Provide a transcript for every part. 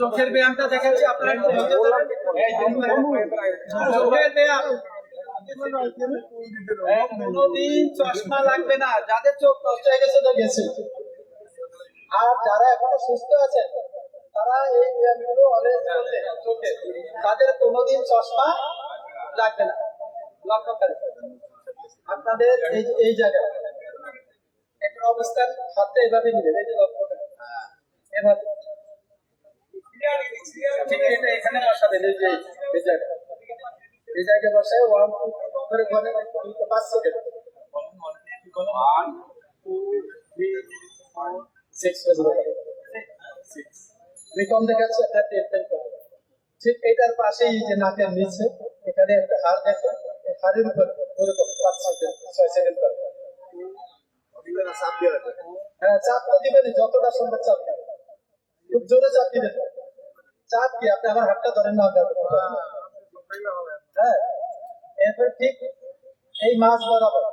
চোখের ব্যায়ামটা দেখাচ্ছি আপনারা চোখের চশমা লাগবে না, যাদের চোখ নষ্ট হয়ে গেছে তো গেছে। আর যারা এখনও সুস্থ আছে তারা এই ব্যায়ামগুলো অলওয়েজ করলে চোখে। তাদের কোনোদিন চশমা লাগবে না। লক্ষ্য করে আপনাদের এই এই জায়গায়। একটা অবস্থান হাতটা এভাবে নিবেন। এই যে লক্ষ্য করে এভাবে। ঠিক এখানে বসাবেন। এই যে, এই জায়গায়। এই করে ঘরে পাঁচ সিক্স সিক্স আমি কম দেখাচ্ছি আপনার টেন ঠিক এটার পাশেই যে নাকের নিচে এখানে একটা হাড় দেখেন এই হাড়ের উপর ওরকম পাঁচ সেকেন্ড ছয় সেকেন্ড চাপ হ্যাঁ চাপ তো দিবেন যতটা সম্ভব চাপ দিবেন খুব জোরে চাপ দিবেন। চাপ কি? আপনি আমার হাতটা ধরেন না হ্যাঁ। এরপর ঠিক এই মাছ বরাবর।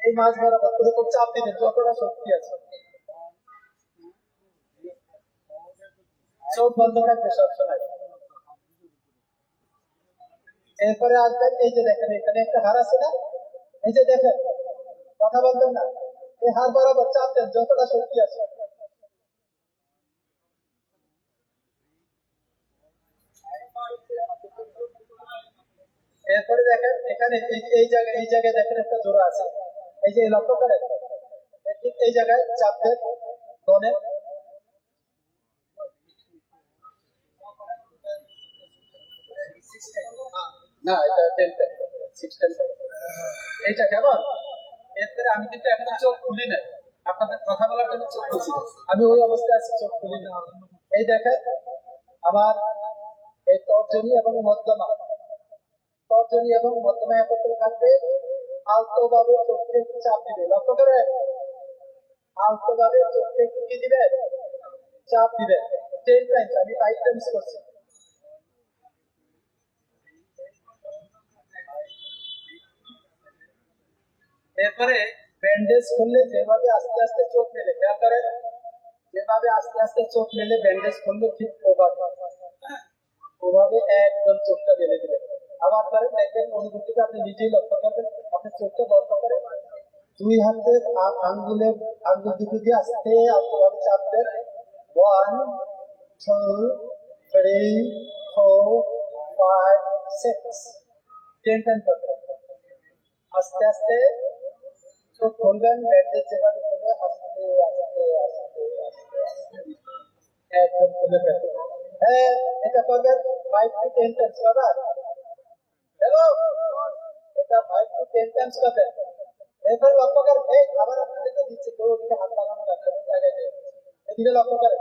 এই মাছ বরাবর। ওরকম চাপ দিবেন। যতটা শক্তি আছে। চোখ বন্ধ রাখবে সবসময় এরপরে আসবেন, এই যে দেখেন, এখানে একটা হার আছে না? এই যে দেখেন, কথা বলবেন না। এই হার বরাবর চাপ যতটা শক্তি আছে। এরপরে দেখেন, এখানে এই- জায়গায়, এই জায়গায় দেখেন একটা জোড়া আছে। এই যে লক্ষ্য করেন। ঠিক এই জায়গায় চাপ দনে আমি ওই অবস্থায় আছি, চোখ খুলি না এই দেখেন, আমার এই তর্জনী এবং মধ্যমা। তর্জনী এবং মধ্যমা একত্রে থাকবে আলতো ভাবে চোখে চাপ দিবে। লক্ষ্য করে আলতো ভাবে চোখে কি দিবে? চাপ দিবে। টেন টাইমস আমি ফাইভ টাইমস করছি। এরপরে ব্যান্ডেজ খুললে যেভাবে আস্তে আস্তে চোখ মেলে খেয়াল যেভাবে আস্তে আস্তে চোখ মেলে, ব্যান্ডেজ খুললে ঠিক ওভাবে ওভাবে একদম চোখটা মেলে দিলেন আবার করেন দেখবেন অনুভূতিটা আপনি নিজেই লক্ষ্য করবেন, আপনি চোখটা বন্ধ করেন, দুই হাতের আঙ্গুলের আঙ্গুল দুটো দিয়ে আস্তে আস্তেভাবে চাপ দেন। One two three four five six ten time করবেন আস্তে আস্তে খুলবেন ব্যান্ডেজ যেভাবে খুলে আস্তে আস্তে আস্তে একদম খুলে ফেলবেন হ্যাঁ এটা করবেন ফাইভ টু টেন টাইমস করবেন হ্যালো এটা ফাইভ টু টেন টাইমস করবেন এরপর লক্ষ্য করেন এই খাবার আপনাদেরকে দিচ্ছে কেউ ওদিকে হাত লাগানো রাখবেন জায়গায় এদিকে লক্ষ্য করেন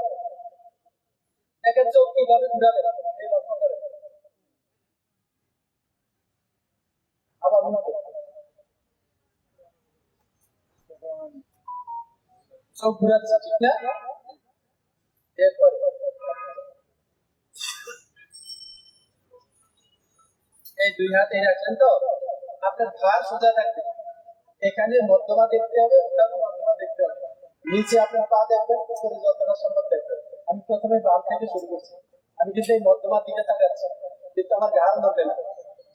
দেখেন চোখ কীভাবে ঘুরাবেন এই লক্ষ্য করেন আবার উল্টো চোখ ঘুরাচ্ছে ঠিক না? এই দুই হাত রাখছেন তো? আপনার ঘাড় সোজা থাকবে। এখানে মধ্যমা দেখতে হবে, ওখানে মধ্যমা দেখতে হবে। নিচে আপনার পা দেখবেন, উপরে যতটা সম্ভব দেখবেন। আমি প্রথমে বাম থেকে শুরু করছি। আমি কিন্তু এই মধ্যমার দিকে তাকাচ্ছি, কিন্তু আমার ঘাড় নড়বে না।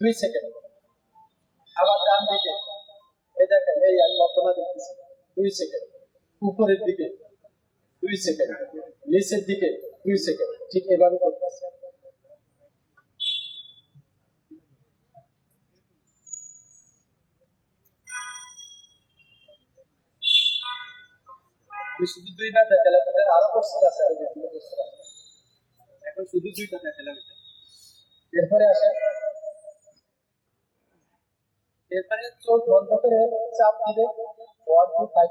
দুই সেকেন্ড। আবার ডান দিকে। এই দেখেন, এই আমি মধ্যমা দেখতেছি। দুই সেকেন্ড। উপরের দিকে দুই সেকেন্ড নিচের দিকে দুই সেকেন্ড, ঠিক এভাবে করতেছি শুধু দুইবার দেখালাম আরও কোশ্চেন আছে আরও বিভিন্ন কোশ্চেন আছে। এখন শুধু দুইটা দেখালাম এরপরে আসে, এরপরে চোখ বন্ধ করে চাপ ওয়ান টু ফাইভ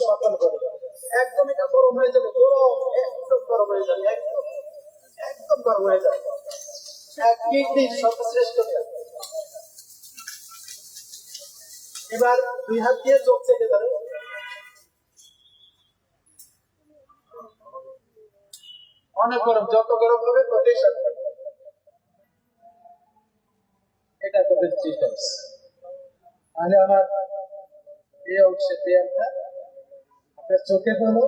সকল করে একদম এটা গরম হয়ে যাবে, গরম, একদম গরম হয়ে যাবে, একদম একদম গরম হয়ে যাবে। এবার দুই হাত দিয়ে চোখ চেপে ধরে। অনেক গরম, যত গরম হবে ততই এটা তো ডিস্টেন্স তাহলে আমার চোখে হলো,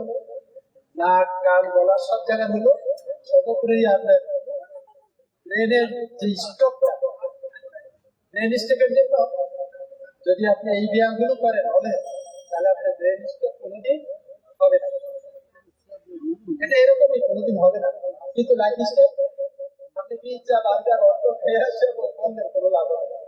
নাক, কান, গলা, সব জায়গায় হলো। আপনার ব্রেনের যে ব্রেন স্টকের জন্য যদি আপনি এই ব্যায়ামগুলো করেন হবে তাহলে আপনার ব্রেন স্টক কোনোদিন হবে না। এটা এরকমই কোনোদিন হবে না। কিন্তু লাইফ স্টাইল আপনি পিৎজা বার্গার অটো খেয়ে আসে কোনো লাভ হবে না।